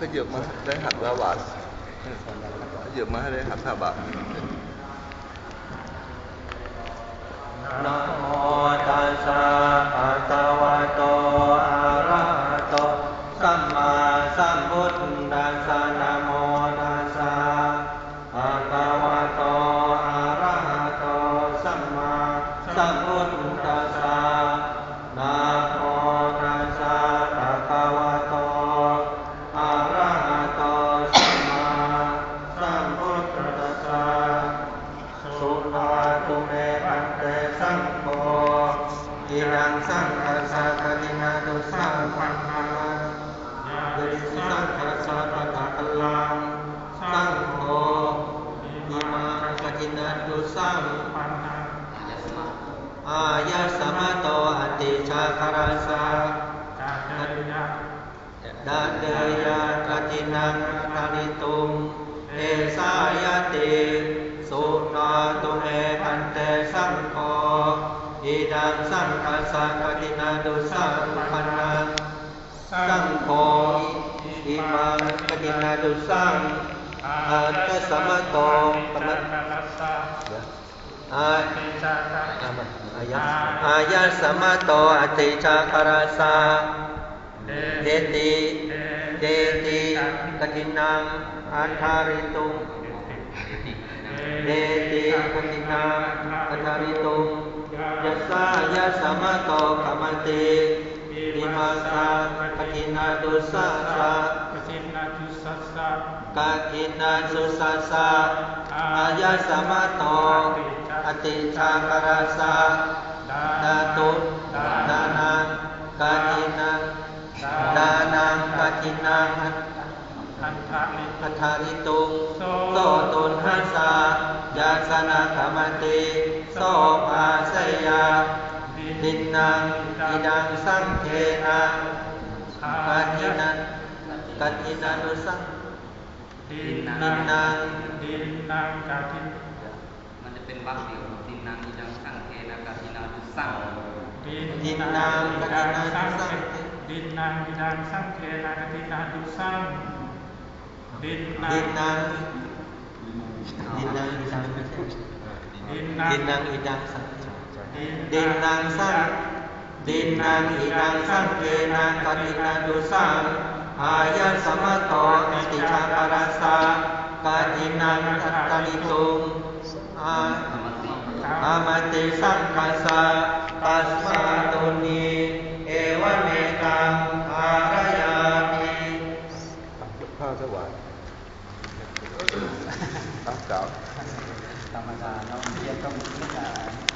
ขยบมาได้หักละบาทขยับมาให้ได้หักห้าบาทนะโมตัสสะภะคะวะโตอะระหะโตสัมมาสัมพุทธัสสะ ชาคาราสาดาเดยะกตินังกาลิตุงเอสายติสุนาตุเมหันเตสังโฆอิดังสังฆสังฆตินาดุ สังโฆอิมังกตินาดุสังอัตตสมะโตปะมะอาอายะอายะสมะโตอติชาคาราสาเดติเดติกตินังอันทาริตุงเดติปตินาอัตาริตุงยัสสายะสมะโตขมันติ อิมาสาปทินาดุสัสสะกาทินาสุสัสสะอายะสมะโตอติชาคาราสะดาตุดานังกาทินังดานังกาทินังพัทธาริตุงโตตุนหัสสะยาสนาคมันติโสภาสยา ดินนังอิดังสังเทนังกัตินันกัตินันุสังดินดินนังดินนางกาทินมันจะเป็นวักเดียวดินนางอิดังสังเทนากาทินาดุสังดินนางกัตินันุสังดินนางอิดังสังเทนากาทินาดุสังดินนางดินนางดินนางอิดังไม่ใช่ดินนางดินนางอิดังสัง ดินดินนางสังดินนางอิดังสังเกนังกัตินันุสังอายะสมะโตอิติชาคาราสากาทินังอัตตาลิตุงอาอามติสังคาสะตัสมาตุนีเอวเมตังอารยามิข้าวถวายข้าวเก่าธรรมดาเราเรียนต้องมีแต่อ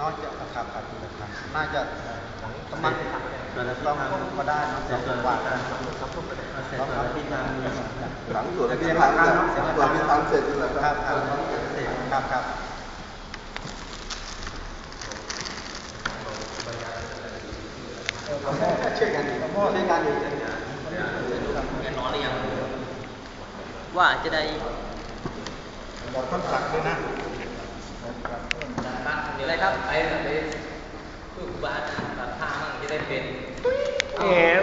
นอกจากครับครับครับน่าจะต้องมันต้องก็ได้เนาะสองกว่ากันเสร็จแล้วที่นาหลังสวดพิธามสวดพิธามเสร็จแล้วครับครับครับครับช่วยกันช่วยกันดีแกนอนหรือยังว่าจะได้บอกต้นสักด้วยนะ ครับ ไปไปฝึกบ้านตัดผ้ามั่งจะได้เป็นเอว